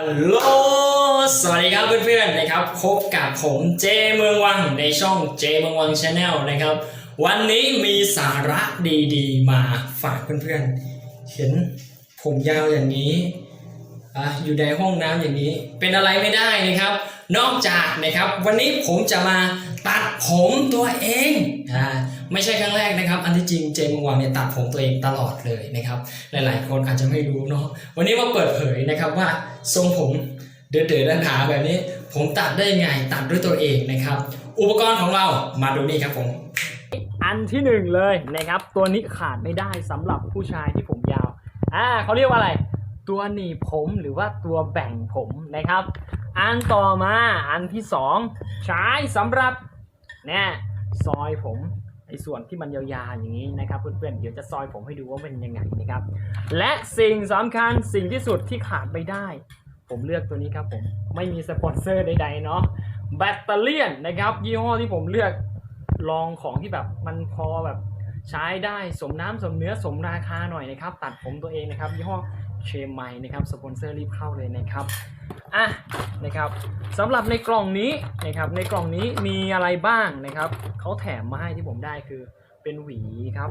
ฮัลโหล สวัสดีครับเพื่อนๆนะครับพบกับผมเจเมืองวังในช่องเจเมืองวังชาแนลนะครับ วันนี้มีสาระดีๆ มาฝากเพื่อนๆ เห็นผมยาวอย่างนี้อะอยู่ในห้องน้ำอย่างนี้ เป็นอะไรไม่ได้นะครับ นอกจากนะครับ วันนี้ผมจะมาตัดผมตัวเองอ่า ไม่ใช่ครั้งแรกนะครับ อันที่จริงเจมวังเนี่ยตัดผมตัวเองตลอดเลยนะครับ หลายๆ คนอาจจะไม่รู้เนาะวันนี้มาเปิดเผยนะครับว่าทรงผมเดือดๆด้านหาแบบนี้ ผมตัดได้ยังไงตัดด้วยตัวเองนะครับ อุปกรณ์ของเรามาดูนี่ครับผมอันที่หนึ่งเลยนะครับ ตัวนี้ขาดไม่ได้สำหรับผู้ชายที่ผมยาวอ่าเขาเรียกว่าอะไร ตัวหนีผมหรือว่าตัวแบ่งผมนะครับ อันต่อมาอันที่สองใช้สำหรับเนี่ยซอยผม ไอ้ส่วนที่มันยาวๆอย่างนี้นะครับเพื่อนๆเดี๋ยวจะซอยผมให้ดูว่าเป็นยังไงนะครับ และสิ่งสำคัญสิ่งที่สุดที่ขาดไม่ได้ ผมเลือกตัวนี้ครับผมไม่มีสปอนเซอร์ใดๆเนาะแบตเตอรี่นะครับ ยี่ห้อที่ผมเลือกลองของที่แบบมันพอแบบใช้ได้สมน้ำสมเนื้อสมราคาหน่อยนะครับ ตัดผมตัวเองนะครับ ยี่ห้อ เชมไมนะครับสปอนเซอร์รีบเข้าเลยนะครับอะนะครับสำหรับในกล่องนี้นะครับในกล่องนี้มีอะไรบ้างนะครับเขาแถมมาให้ที่ผมได้คือเป็นหวีครับ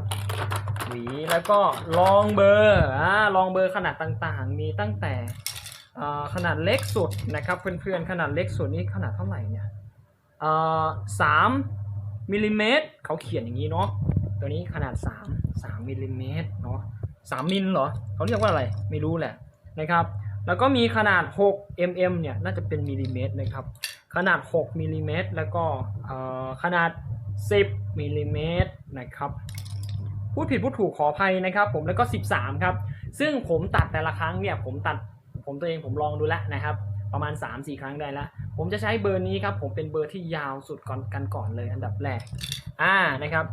หวีแล้วก็ลองเบอร์อ่าลองเบอร์ขนาดต่างๆ มีตั้งแต่ขนาดเล็กสุดนะครับเพื่อนๆขนาดเล็กสุดนี่ขนาดเท่าไหร่เนี่ยอ่าสามมิลลิเมตรเขาเขียนอย่างนี้เนาะตัวนี้ขนาด 3 3มิลลิเมตรเนาะ 3มิลเหรอเขาเรียกว่าอะไรไม่รู้แหละนะครับ แล้วก็มีขนาด 6 mm เนี่ยน่าจะเป็นมิลลิเมตรนะครับ ขนาด 6มิลลิเมตรแล้วก็เอ่อขนาด 10มิลลิเมตรนะครับพูดผิดพูดถูกขออภัยนะครับ ผมแล้วก็ 13 ครับ ซึ่งผมตัดแต่ละครั้งเนี่ยผมตัดผมตัวเองผมลองดูแล้วนะครับ ประมาณ 3-4 ครั้งได้แล้วผมจะใช้เบอร์นี้ครับ ผมเป็นเบอร์ที่ยาวสุดก่อนกันก่อนเลยอันดับแรกอ่านะครับ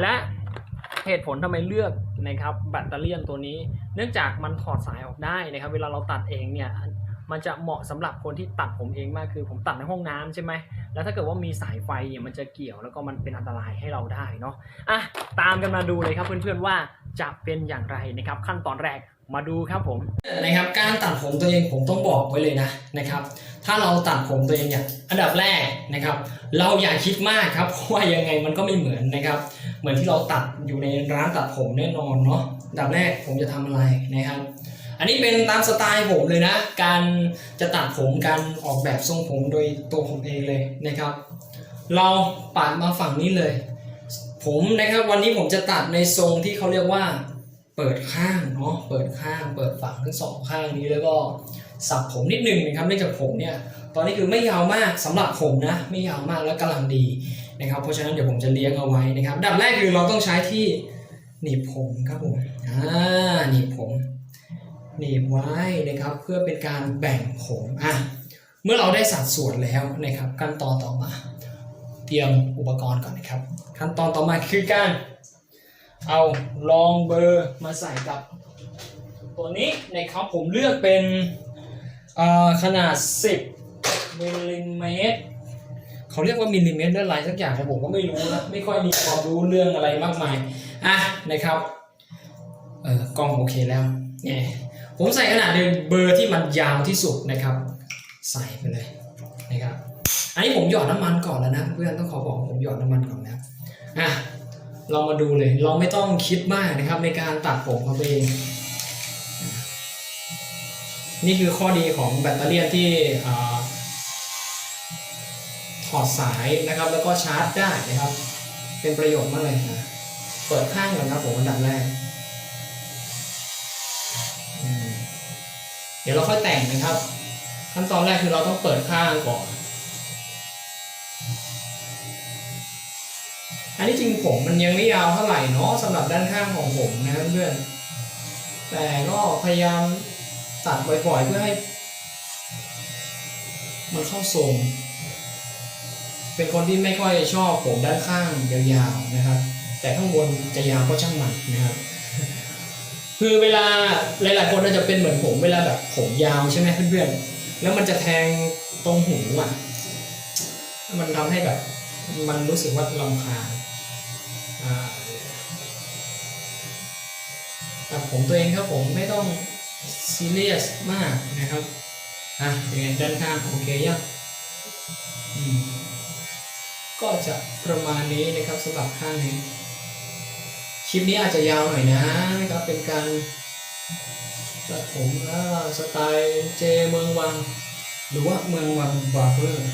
และ เหตุผลทำไมเลือกนะครับแบตเตอรี่ตัวนี้ เนื่องจากมันถอดสายออกได้นะครับ เวลาเราตัดเองเนี่ยมันจะเหมาะสำหรับคนที่ตัดผมเองมากคือผมตัดในห้องน้ำใช่ไหมแล้วถ้าเกิดว่ามีสายไฟเนี่ยมันจะเกี่ยวแล้วก็มันเป็นอันตรายให้เราได้เนาะอะตามกันมาดูเลยครับเพื่อนๆว่าจะเป็นอย่างไรนะครับขั้นตอนแรก มาดูครับผมนะครับ การตัดผมตัวเองผมต้องบอกไว้เลยนะนะครับ ถ้าเราตัดผมตัวเองเนี่ยอันดับแรกนะครับ เราอย่าคิดมากครับเพราะว่ายังไงมันก็ไม่เหมือนนะครับ เหมือนที่เราตัดอยู่ในร้านตัดผมแน่นอนเนาะอันดับแรกผมจะทำอะไรนะครับ อันนี้เป็นตามสไตล์ผมเลยนะ การจะตัดผมการออกแบบทรงผมโดยตัวผมเองเลยนะครับ เราปาดมาฝั่งนี้เลย ผมนะครับวันนี้ผมจะตัดในทรงที่เขาเรียกว่า เปิดข้างเนาะเปิดข้าง เปิดฝั่งทั้งสองข้างนี้แล้วก็สับผมนิดนึงนะครับเนื่องจากผมเนี่ยตอนนี้คือไม่ยาวมากสำหรับผมนะไม่ยาวมากแล้วกำลังดีนะครับ เพราะฉะนั้นเดี๋ยวผมจะเลี้ยงเอาไว้นะครับดับแรกคือเราต้องใช้ที่หนีบผมครับผมอ่าหนีบผมหนีบไว้นะครับเพื่อเป็นการแบ่งผมอะเมื่อเราได้สัดส่วนแล้วนะครับขั้นตอนต่อมา เตรียมอุปกรณ์ก่อนนะครับ ขั้นตอนต่อมาคือการ เอาลองเบอร์มาใส่กับ ตัวนี้นะครับผมเลือกเป็นขนาด 10มิลลิเมตรเขาเรียกว่ามิลลิเมตรด้วยอะไรสักอย่างแต่ผมก็ไม่รู้นะไม่ค่อยมีความรู้เรื่องอะไรมากมายอะนะครับเออกล้องโอเคแล้วเนี่ยผมใส่ขนาดเบอร์ที่มันยาวที่สุดนะครับ ใส่ไปเลยนะครับอันนี้ผมหยอดน้ำมันก่อนแล้วนะ เพื่อนต้องขอบอกผมหยอดน้ำมันก่อนนะอะ เรามาดูเลย เราไม่ต้องคิดมากนะครับในการตัดผมของตัวเอง นี่คือข้อดีของแบตเตอรี่ที่ถอดสายนะครับ แล้วก็ชาร์จได้นะครับ เป็นประโยชน์มากเลยนะเปิดข้างก่อนครับผมอันดับแรก เดี๋ยวเราค่อยแต่งนะครับ ขั้นตอนแรกคือเราต้องเปิดข้างก่อน อันนี้จริงผมมันยังไม่ยาวเท่าไหร่เนาะสำหรับด้านข้างของผมนะเพื่อนแต่ก็พยายามตัดบ่อยๆเพื่อให้ มันเข้าทรงเป็นคนที่ไม่ค่อยชอบผมด้านข้างยาวๆนะครับ แต่ข้างบนจะยาวก็ช่างมันนะครับคือเวลาหลายๆคนอาจจะเป็นเหมือนผมเวลาแบบผมยาวใช่ไหมเพื่อนๆแล้วมันจะแทงตรงหูอะมันทำให้แบบ มันรู้สึกว่าลำคาญ อ่าแต่ผมตัวเองครับผมไม่ต้องซีเรียสมากนะครับอะเป็นไงด้านข้างโอเคยังอืมก็จะประมาณนี้นะครับสำหรับข้างนี้ คลิปนี้อาจจะยาวหน่อยนะนะครับ เป็นการตัดผมสไตล์เจเมืองวัง หรือว่าเมืองวังบาร์เบอร์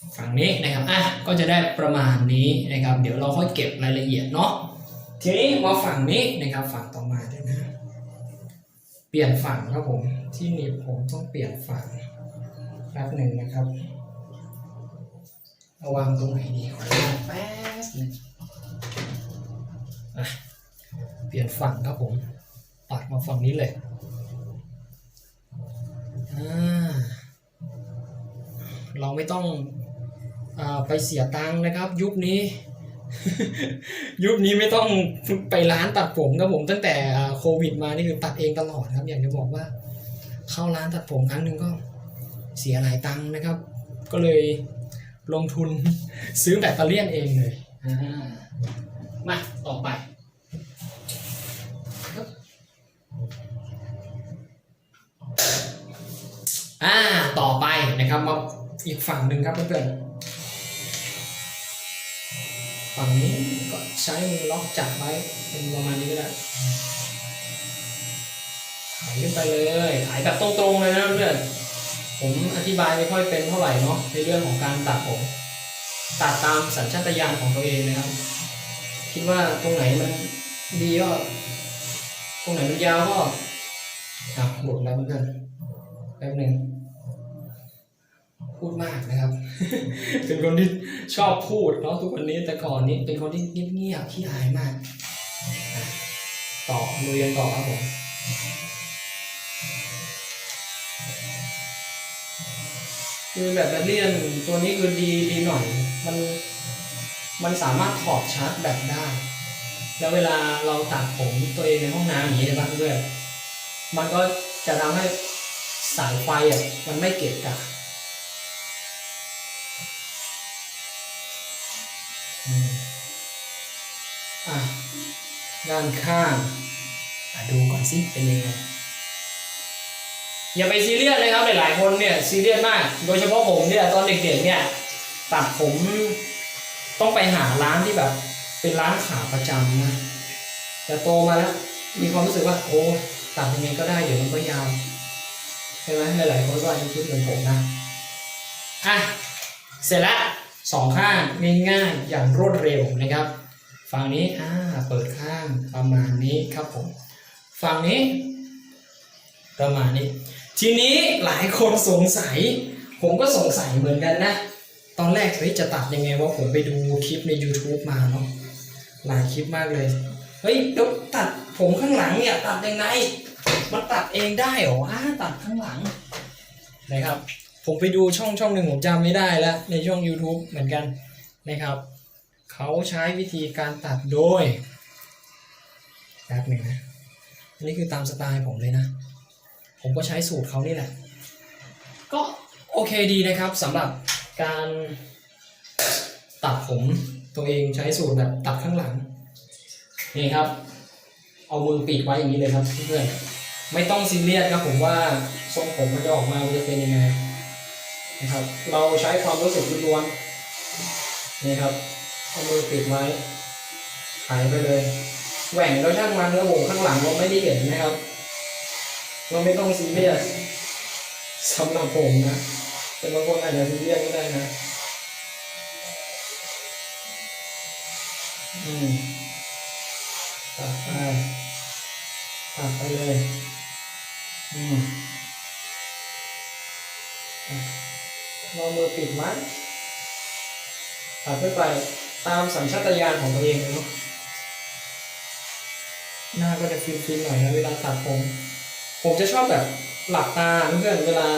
ฝั่ งนี้นะครับอะก็จะได้ประมาณนี้นะครับ เดี๋ยวเราค่อยเก็บรายละเอียดเนาะทีนี้มาฝั่งนี้นะครับฝั่งต่อมาด้วยนะเปลี่ยนฝั่งครับผมที่หนีบผมต้องเปลี่ยนฝั่งแป๊บหนึ่งนะครับเอาวางตรงไหนดีขอแป๊บนึงอะเปลี่ยนฝั่งครับผมตัดมาฝั่งนี้เลยอ่าเราไม่ต้อง ไปเสียตังค์นะครับ ยุคนี้ ยุคนี้ไม่ต้องไปร้านตัดผมครับผมตั้งแต่อ่าโควิดมานี่คือตัดเองตลอดครับ อยากจะบอกว่า เข้าร้านตัดผมครั้งหนึ่งก็เสียหลายตังค์นะครับ ก็เลยลงทุนซื้อแบตเตอรี่ยนเองเลยอ่ามาต่อไปอ่าต่อไปนะครับมาอีกฝั่งหนึ่งครับเพื่อนๆ ฝั่งนี้ก็ใช้มือล็อกจับไว้เป็นประมาณนี้ก็ได้ถ่ายขึ้นไปเลยถ่ายแบบตรงๆเลยนะเพื่อนผมอธิบายไม่ค่อยเป็นเท่าไหร่เนาะในเรื่องของการตัดผมตัดตามสัญชาตญาณของตัวเองนะครับ คิดว่าตรงไหนมันดีก็ตรงไหนมันยาวก็อะหลุดแล้วเพื่อนแป๊บหนึ่ง พูดมากนะครับ เป็นคนที่ชอบพูดเนาะทุกวันนี้แต่ก่อนนี้เป็นคนที่เงียบๆขี้อายมากอะต่อลุยกันต่อครับผมคือแบบแบตเลียนตัวนี้คือดีดีหน่อย มันมันสามารถถอดชาร์จแบตได้ แล้วเวลาเราตัดผมตัวเองในห้องน้ำอย่างนี้ใช่ปะเพื่อนมันก็จะทำให้สายไฟอะมันไม่เกะกะอืมอะ ด้านข้างดูก่อนสิเป็นยังไงอย่าไปซีเรียสเลยครับหลายๆคนเนี่ยซีเรียสมาก โดยเฉพาะผมเนี่ยตอนเด็กๆเนี่ยตัดผมต้องไปหาร้านที่แบบ เป็นร้านขาประจำนะแต่โตมาแล้วมีความรู้สึกว่าโอ้ตัดยังไงก็ได้เดี๋ยวมันก็ยาวใช่ไหมหลายๆคนก็อาจจะคิดเหมือนผมนะอะเสร็จละสองข้างง่ายๆอย่างรวดเร็วนะครับ ฝั่งนี้อ่าเปิดข้างประมาณนี้ครับผมฝั่งนี้ ประมาณนี้ ทีนี้หลายคนสงสัย ผมก็สงสัยเหมือนกันนะ ตอนแรกเฮ้ยจะตัดยังไงว่าผมไปดูคลิปใน YouTube มาเนาะหลายคลิปมากเลย เฮ้ยเดี๋ยวตัดผมข้างหลังเนี่ยตัดยังไงมันตัดเองได้เหรออ่าตัดข้างหลังนะครับ ผมไปดูช่องช่องหนึ่งผมจำไม่ได้แล้วในช่อง YouTube เหมือนกันนะครับ เขาใช้วิธีการตัดโดยแป๊บหนึ่งนะอันนี้คือตามสไตล์ผมเลยนะ ผมก็ใช้สูตรเขานี่แหละ ก็โอเคดีนะครับสำหรับการตัดผมตัวเองใช้สูตรแบบตัดข้างหลัง นี่ครับ เอามือปิดไว้อย่างนี้เลยครับเพื่อนไม่ต้องซีเรียสครับผมว่าทรงผมมันจะออกมามันจะเป็นยังไงนะครับ เราใช้ความรู้สึกล้วนๆนี่ครับ เอามือปิดไว้หายไปเลยแหว่งแล้วช่างมันแล้ววงข้างหลังเราไม่ได้เห็นนะครับเราไม่ต้องซีเรียสสำหรับผมนะแต่บางคนอาจจะซีเรียสก็ได้นะอืมตัดไปตัดไปเลยอืมเรามือปิดไว้ตัดขึ้นไป ตามสัญชาตญาณของตัวเองเลยเนาะหน้าก็จะฟินๆหน่อยนะเวลาตัดผม ผมจะชอบแบบหลับตาเพื่อนเวลา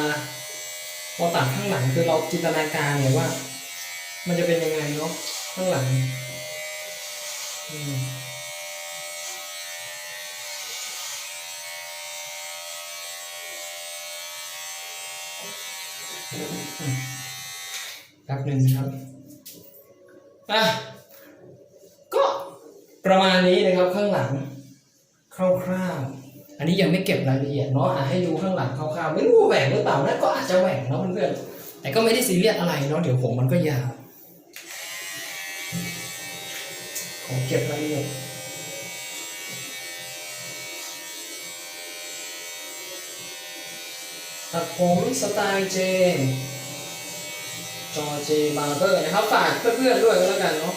เราตัดข้างหลังคือเราจินตนาการเนี่ยว่า มันจะเป็นยังไงเนาะข้างหลังแป๊บหนึ่งนะครับ อะก็ประมาณนี้นะครับข้างหลังคร่าวๆ อันนี้ยังไม่เก็บรายละเอียดเนาะอะให้ดูข้างหลังคร่าวๆ ไม่รู้แหว่งหรือเปล่านะก็อาจจะแหว่งเนาะเพื่อนๆแต่ก็ไม่ได้ซีเรียสอะไรเนาะเดี๋ยวผมมันก็ยาวขอเก็บรายละเอียดตัดผมสไตล์เจน จอเจบาร์เบอร์นะครับ ฝากเพื่อนๆด้วยก็แล้วกันเนาะ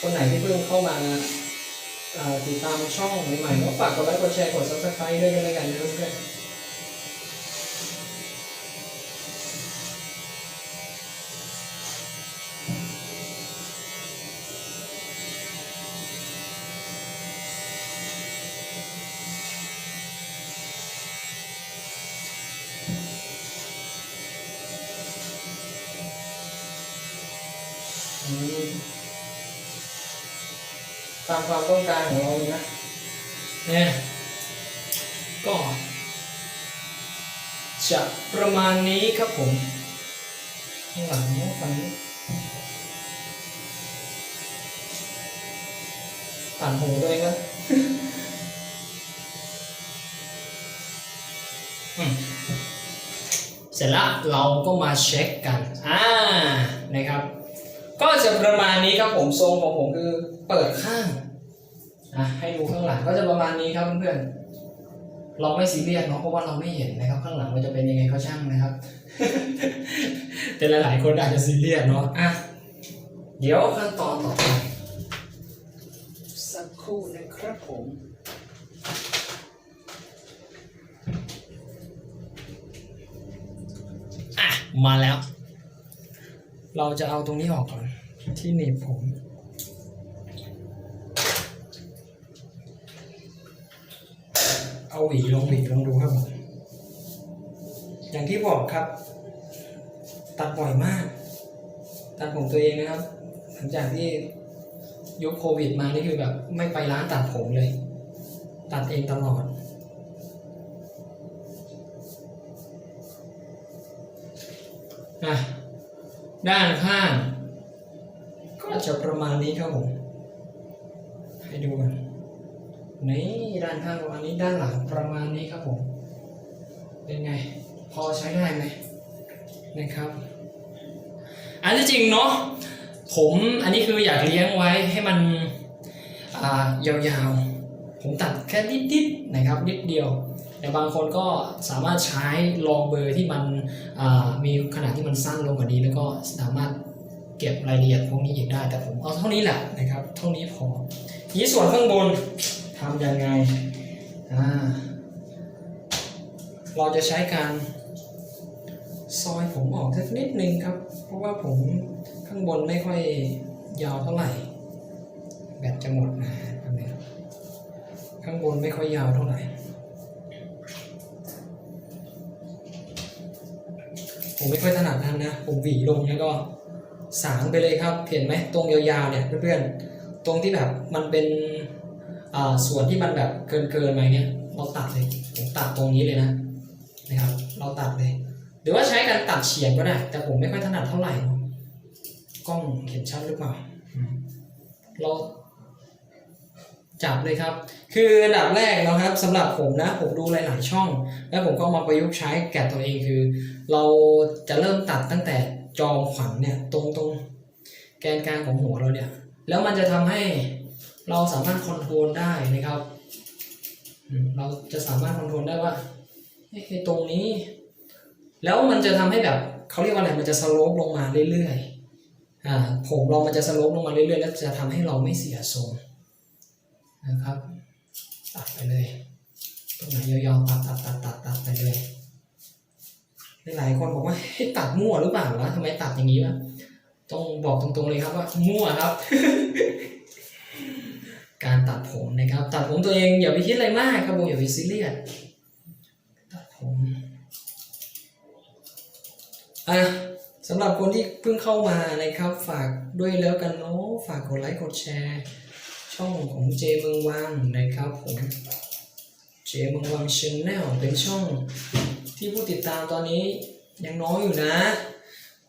คนไหนที่เพิ่งเข้ามาอ่าติดตามช่องใหม่ๆก็ฝากกดไลค์กดแชร์กด subscribe ด้วยกันแล้วกันนะเพื่อน ตามความต้องการของเราเลยนะเนี่ยก็จะประมาณนี้ครับผมข้างหลังฝั่งนี้ต่างหูด้วยนะเสร็จแล้วเราก็มาเช็คกัน อ่า นะครับ ก็จะประมาณนี้ครับผมทรงของผมคือเปิดข้างอะให้ดูข้างหลังก็จะประมาณนี้ครับเพื่อนๆเราไม่ซีเรียสเนาะเพราะว่าเราไม่เห็นนะครับ ข้างหลังมันจะเป็นยังไงก็ช่างนะครับแต่หลายๆคนอาจจะซีเรียสเนาะอะเดี๋ยวขั้นตอนต่อไปสักครู่นะครับผมอะมาแล้ว เราจะเอาตรงนี้ออกก่อน ที่หนีบผม เอาหวีลองหวีลองดูครับผมอย่างที่บอกครับ ตัดบ่อยมาก ตัดผมตัวเองนะครับ หลังจากที่ยุคโควิดมานี่คือแบบไม่ไปร้านตัดผมเลย ตัดเองตลอดอะ ด้านข้าง ก็จะประมาณนี้ครับผม ให้ดูกันนี่ด้านข้างประมาณนี้ด้านหลังประมาณนี้ครับผม เป็นไง พอใช้ได้ไหมนะครับ อันที่จริงเนาะผมอันนี้คืออยากเลี้ยงไว้ให้มันอ่ายาวๆ ผมตัดแค่นิดๆนะครับนิดเดียว แต่บางคนก็สามารถใช้ลองเบอร์ที่มันมีขนาดที่มันสั้นลงกว่านี้ แล้วก็สามารถเก็บรายละเอียดพวกนี้อีกได้ แต่ผมเอาเท่านี้แหละนะครับ เท่านี้พอทีนี้ส่วนข้างบนทำยังไงเราจะใช้การซอยผมออกสักนิดนึงครับ เพราะว่าผมข้างบนไม่ค่อยยาวเท่าไหร่ แบตจะหมดนะแป๊บข้างบนไม่ค่อยยาวเท่าไหร่ ผมไม่ค่อยถนัดนั้นนะ ผมหวีลงแล้วก็สางไปเลยครับ เห็นไหมตรงยาวๆเนี่ยเพื่อนๆ ตรงที่แบบมันเป็นอ่าส่วนที่มันแบบเกินเกินๆมเนี่ยเราตัดเลยผมตัดตรงนี้เลยนะนะครับ เราตัดเลย หรือว่าใช้การตัดเฉียงก็ได้ แต่ผมไม่ค่อยถนัดเท่าไหร่กล้องเห็นชัดหรือเปล่าเราจับเลยครับ คืออันดับแรกนะครับสำหรับผมนะผมดูหลาย ๆ ช่อง แล้วผมก็มาประยุกต์ใช้แก่ตัวเองคือ เราจะเริ่มตัดตั้งแต่จอมขวัญเนี่ยตรงตรงแกนกลางของหัวเราเนี่ย แล้วมันจะทำให้เราสามารถคอนโทรลได้นะครับ เราจะสามารถคอนโทรลได้ว่าไอ้ตรงนี้ แล้วมันจะทำให้แบบเขาเรียกว่าอะไรมันจะสโลปลงมาเรื่อยๆอ่าผมเรามันจะสโลปลงมาเรื่อยๆ แล้วจะทำให้เราไม่เสียทรงนะครับ ตัดไปเลย ตรงไหนยาวๆตัดตัดตัดตัดตัดไปเลยหลายๆคนบอกว่าให้ตัดมั่วหรือเปล่าวะทำไมตัดอย่างนี้วะต้องบอกตรงๆเลยครับว่ามั่วครับ การตัดผมนะครับ ตัดผมตัวเองอย่าไปคิดอะไรมากครับผมอย่าไปซีเรียสตัดผมอะสำหรับคนที่เพิ่งเข้ามานะครับ ฝากด้วยแล้วกันเนาะฝากกดไลค์กดแชร์ ช่องของเจเมืองวังนะครับผมเจเมืองวังชแนลเป็นช่องที่ผู้ติดตามตอนนี้ยังน้อยอยู่นะ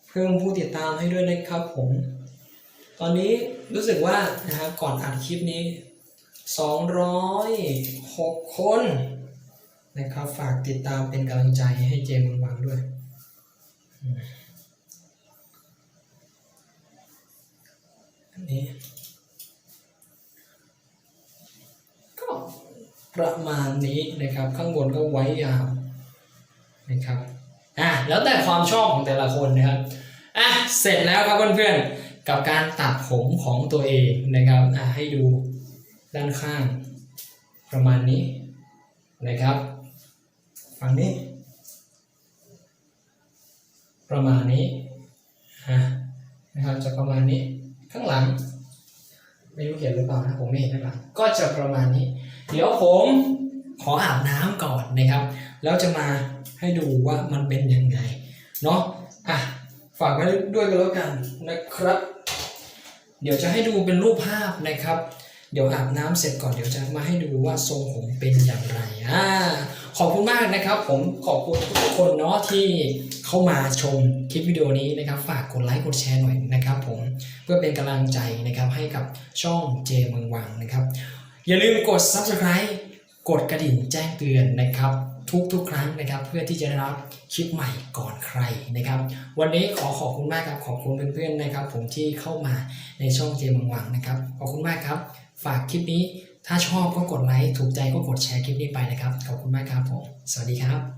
เพิ่มผู้ติดตามให้ด้วยนะครับผม ตอนนี้รู้สึกว่านะครับก่อนอัดคลิปนี้ 206 คนนะครับฝากติดตามเป็นกำลังใจให้เจมส์วังด้วยอืมอันนี้ ก็ ประมาณนี้นะครับ ข้างบนก็ไว้ยาวนะครับอะแล้วแต่ความชอบของแต่ละคนนะครับอะเสร็จแล้วครับเพื่อนๆกับการตัดผมของตัวเองนะครับอะให้ดูด้านข้าง ประมาณนี้นะครับฝั่งนี้ ประมาณนี้ฮะนะครับจะประมาณนี้ข้างหลัง ไม่รู้เห็นหรือเปล่านะผมไม่เห็นนะครับก็จะประมาณนี้ เดี๋ยวผมขออาบน้ำก่อนนะครับ แล้วจะมาให้ดูว่ามันเป็นยังไงเนาะอะฝากไว้ด้วยกันแล้วกันนะครับ เดี๋ยวจะให้ดูเป็นรูปภาพนะครับ เดี๋ยวอาบน้ำเสร็จก่อนเดี๋ยวจะมาให้ดูว่าทรงผมเป็นอย่างไรอ่าขอบคุณมากนะครับ ผมขอบคุณทุกคนเนาะที่เข้ามาชมคลิปวิดีโอนี้นะครับ ฝากกดไลค์กดแชร์หน่อยนะครับ ผมเพื่อเป็นกำลังใจนะครับให้กับช่องเจเมืองวังนะครับ อย่าลืมกด subscribe กดกระดิ่งแจ้งเตือนนะครับ ทุกๆครั้งนะครับ เพื่อที่จะได้รับคลิปใหม่ก่อนใครนะครับ วันนี้ขอขอบคุณมากครับขอบคุณเพื่อนๆนะครับ ผมที่เข้ามาในช่องเจมังวังนะครับ ขอบคุณมากครับ ฝากคลิปนี้ ถ้าชอบก็กดไลค์ ถูกใจก็กดแชร์คลิปนี้ไปนะครับ ขอบคุณมากครับผม สวัสดีครับ